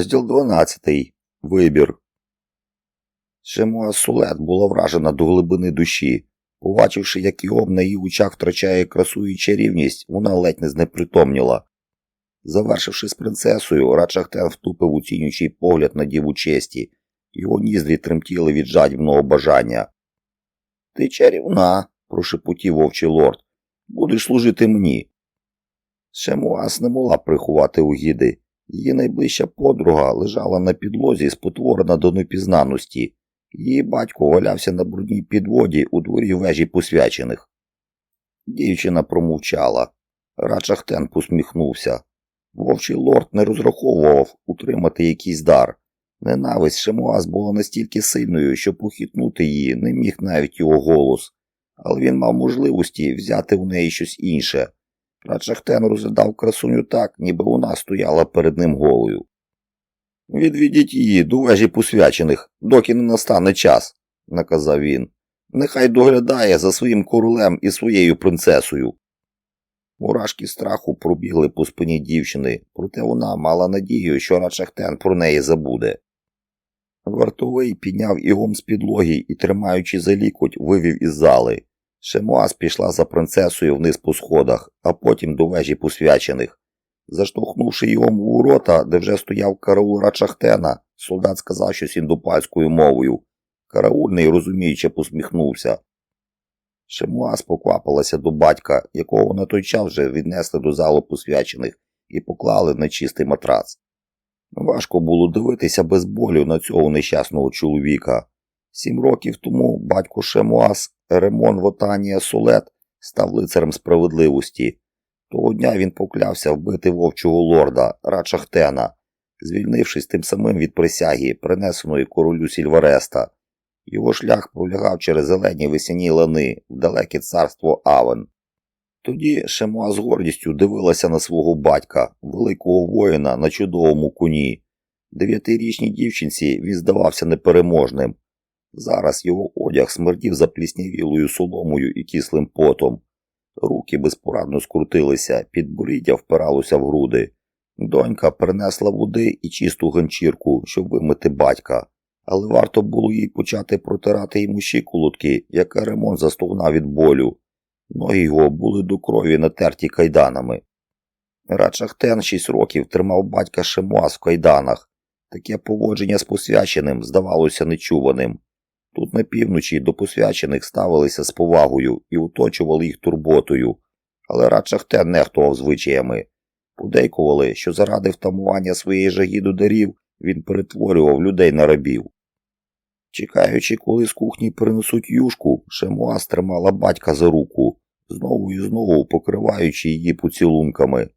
Розділ 12. Вибір. Шемуа Сулет була вражена до глибини душі. Побачивши, як Йом на її очах втрачає красу і чарівність, вона ледь не знепритомніла. Завершивши з принцесою, Рачахтен втупив оцінюючий погляд на діву честі. Його ніздрі тремтіли від жадібного бажання. Ти чарівна, прошепотів вовчий лорд. Будеш служити мені. Шемуас не могла приховати угіди. Її найближча подруга лежала на підлозі, спотворена до непізнаності. Її батько валявся на брудній підводі у дворі вежі посвячених. Дівчина промовчала. Рачахтен посміхнувся. Вовчий лорд не розраховував утримати якийсь дар. Ненависть Шемуаз була настільки сильною, що похитнути її не міг навіть його голос, але він мав можливості взяти в неї щось інше. Рачахтен розглядав красуню так, ніби вона стояла перед ним голою. Відведіть її до вежі посвячених, доки не настане час, наказав він. Нехай доглядає за своїм королем і своєю принцесою. Мурашки страху пробігли по спині дівчини, проте вона мала надію, що Рачахтен про неї забуде. Вартовий підняв ігом з підлоги і, тримаючи за лікоть, вивів із зали. Шемуаз пішла за принцесою вниз по сходах, а потім до вежі посвячених. Заштовхнувши його у ворота, де вже стояв караул Рачахтена, солдат сказав щось індопальською мовою. Караульний, розуміюче, посміхнувся. Шемуаз поквапилася до батька, якого на той час вже віднесли до залу посвячених і поклали на чистий матрац. Важко було дивитися без болю на цього нещасного чоловіка. Сім років тому батько Шемуаз Ремон Вотанія Солет став лицарем справедливості. Того дня він поклявся вбити вовчого лорда Рачахтена, звільнившись тим самим від присяги, принесеної королю Сільвареста. Його шлях пролягав через зелені весняні лани в далеке царство Авен. Тоді Шемуа з гордістю дивилася на свого батька, великого воїна на чудовому коні. Дев'ятирічній дівчинці він здавався непереможним. Зараз його одяг смердів запліснявілою соломою і кислим потом. Руки безпорадно скрутилися, підборіддя впиралося в груди. Донька принесла води і чисту ганчірку, щоб вимити батька, але варто було їй почати протирати йому щиколотки, як ремонт застогнав від болю. Ноги його були до крові натерті кайданами. Рачахтен шість років тримав батька Шемуаз в кайданах. Таке поводження з посвяченим здавалося нечуваним. Тут на півночі до посвячених ставилися з повагою і оточували їх турботою, але Радшахтен нехтував звичаями. Подейкували, що заради втамування своєї жаги до дарів він перетворював людей на рабів. Чекаючи, коли з кухні принесуть юшку, Шемуас тримала батька за руку, знову і знову покриваючи її поцілунками.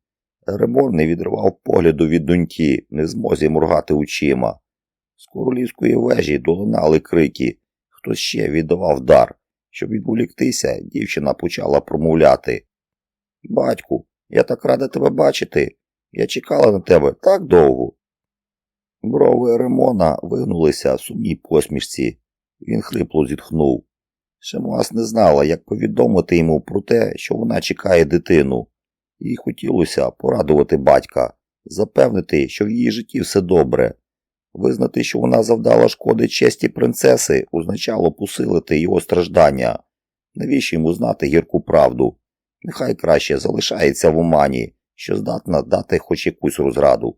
Ремон не відривав погляду від доньки, не змозі моргати очима. З королівської вежі долинали крики, хтось ще віддавав дар. Щоб відволіктися, дівчина почала промовляти. Батьку, я так рада тебе бачити. Я чекала на тебе так довго. Брови Ремона вигнулися в сумній посмішці. Він хрипло зітхнув. Шемуас не знала, як повідомити йому про те, що вона чекає дитину. Їй хотілося порадувати батька, запевнити, що в її житті все добре. Визнати, що вона завдала шкоди честі принцеси, означало посилити його страждання. Навіщо йому знати гірку правду? Нехай краще залишається в омані, що здатна дати хоч якусь розраду.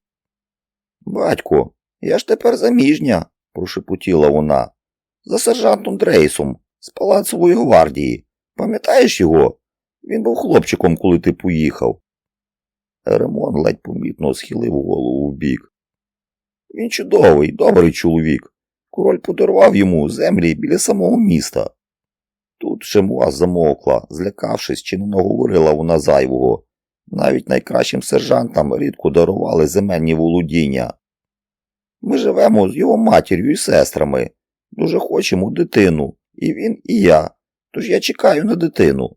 Батько, я ж тепер заміжня, прошепотіла вона. За сержантом Дрейсом з палацової гвардії. Пам'ятаєш його? Він був хлопчиком, коли ти поїхав. Ремон ледь помітно схилив голову вбік. Він чудовий, добрий чоловік. Король подарував йому землі біля самого міста. Тут Шемуа замовкла, злякавшись, чи не наговорила вона зайвого. Навіть найкращим сержантам рідко дарували земельні володіння. Ми живемо з його матір'ю і сестрами. Дуже хочемо дитину, і він, і я. Тож я чекаю на дитину.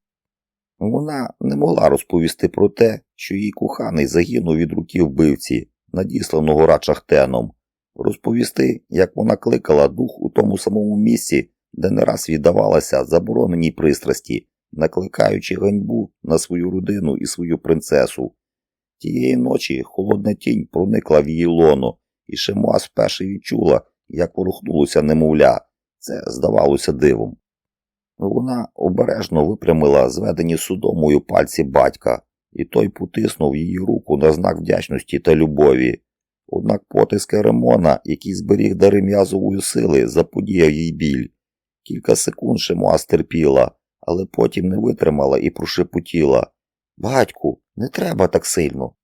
Вона не могла розповісти про те, що її коханий загинув від руки вбивці, надісланого Рачахтеном, розповісти, як вона кликала дух у тому самому місці, де не раз віддавалася забороненій пристрасті, накликаючи ганьбу на свою родину і свою принцесу. Тієї ночі холодна тінь проникла в її лоно і Шемуас вперше відчула, як ворухнулося немовля. Це здавалося дивом. Вона обережно випрямила зведені судомою пальці батька, і той потиснув її руку на знак вдячності та любові. Однак потиск Еремона, який зберіг дари м'язової сили, заподіяв їй біль. Кілька секунд Шемуас терпіла, але потім не витримала і прошепотіла. Батьку, не треба так сильно.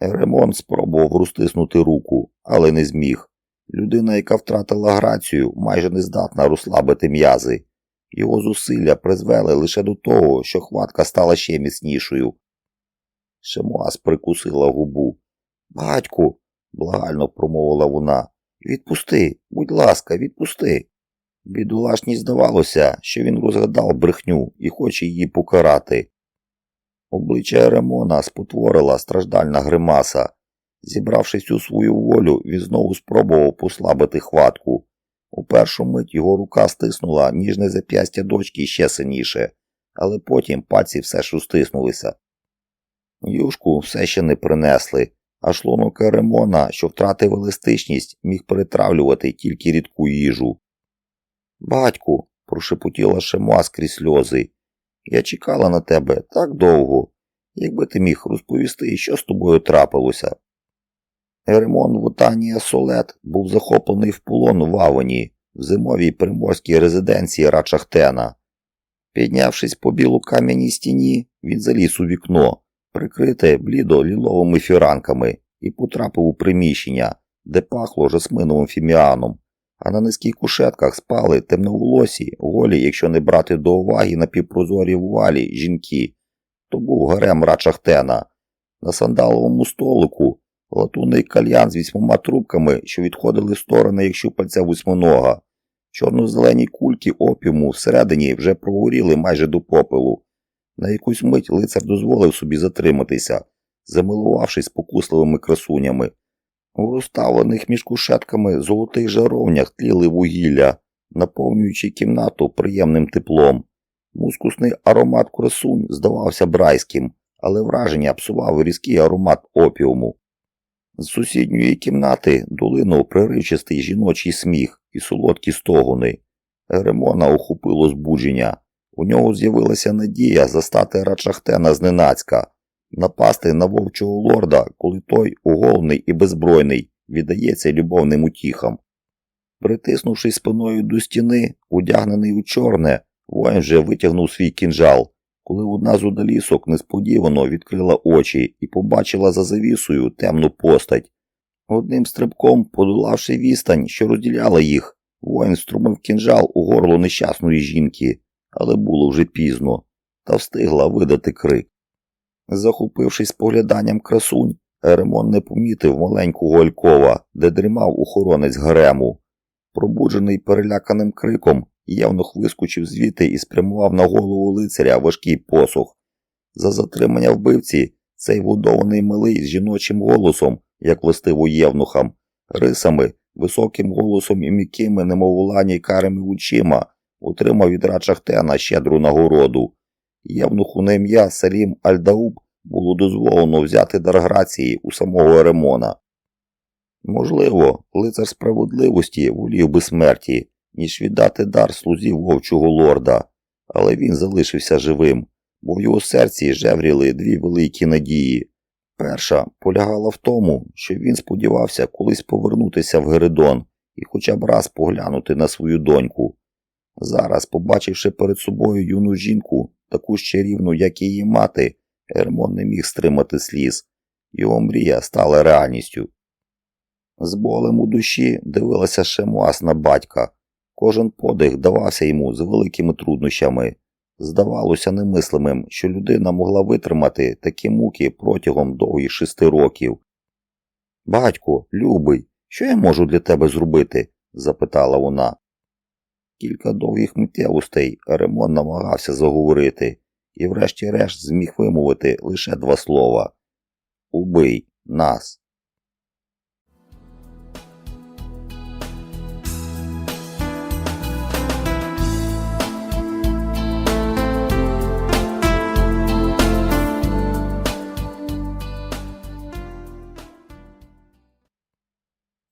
Еремон спробував розтиснути руку, але не зміг. Людина, яка втратила грацію, майже не здатна розслабити м'язи. Його зусилля призвели лише до того, що хватка стала ще міцнішою. Шемуас прикусила губу. Батьку, благально промовила вона, відпусти, будь ласка, відпусти. Бідолашній здавалося, що він розгадав брехню і хоче її покарати. Обличчя Еремона спотворила страждальна гримаса. Зібравшись у свою волю, він знову спробував послабити хватку. У першу мить його рука стиснула ніжне зап'ястя дочки ще сильніше, але потім пальці все ж стиснулися. Юшку все ще не принесли, а шлунок Еремона, що втратив еластичність, міг перетравлювати тільки рідку їжу. Батьку, прошепотіла Шема скрізь сльози, я чекала на тебе так довго, якби ти міг розповісти, що з тобою трапилося. Еремон Вутанія Солет був захоплений в полон в Авоні, в зимовій приморській резиденції Рачахтена. Піднявшись по білу кам'яній стіні, він заліз у вікно, прикрите блідо ліловими фіранками, і потрапив у приміщення, де пахло жасминовим фіміаном, а на низьких кушетках спали темноволосі, голі, якщо не брати до уваги напівпрозорі валі жінки. То був гарем Рачахтена. На сандаловому столику латунний кальян з вісьмома трубками, що відходили сторони, як щупальця восьминога. Чорно-зелені кульки опіуму всередині вже прогоріли майже до попелу. На якусь мить лицар дозволив собі затриматися, замилувавшись спокусливими красунями. У розставлених між кушетками золотих жаровнях тліли вугілля, наповнюючи кімнату приємним теплом. Мускусний аромат красунь здавався брайським, але враження псував різкий аромат опіуму. З сусідньої кімнати долинув приривчастий жіночий сміх і солодкі стогони. Еремона охопило збудження. У нього з'явилася надія застати Рачахтена зненацька, напасти на вовчого лорда, коли той, оголений і беззбройний, віддається любовним утіхам. Притиснувшись спиною до стіни, одягнений у чорне, воїн вже витягнув свій кінжал, коли одна з удалісок несподівано відкрила очі і побачила за завісою темну постать. Одним стрибком, подолавши відстань, що розділяла їх, воїн струмив кінжал у горло нещасної жінки, але було вже пізно, та встигла видати крик. Захопившись погляданням красунь, Еремон не помітив маленького Олькова, де дрімав охоронець гарему. Пробуджений переляканим криком, Євнух вискочив звідти і спрямував на голову лицаря важкий посух. За затримання вбивці цей вудований милий з жіночим голосом, як властиво євнухам, рисами, високим голосом і м'якими, немов у карими очима, отримав від Рачахтена щедру нагороду. Євнуху на ім'я Салім Альдауб було дозволено взяти дар грації у самого Еремона. Можливо, лицар справедливості волів би смерті, ніж віддати дар слузі вовчого лорда, але він залишився живим, бо в його серці жевріли дві великі надії. Перша полягала в тому, що він сподівався колись повернутися в Геридон і хоча б раз поглянути на свою доньку. Зараз, побачивши перед собою юну жінку, таку ж чарівну, як і її мати, Ермон не міг стримати сліз. Його мрія стала реальністю. З болем у душі дивилася Шемуас на батька. Кожен подих давався йому з великими труднощами. Здавалося немислимим, що людина могла витримати такі муки протягом довгих шести років. Батько, любий, що я можу для тебе зробити? запитала вона. Кілька довгих миттєвостей Ремон намагався заговорити і врешті-решт зміг вимовити лише два слова Убий нас.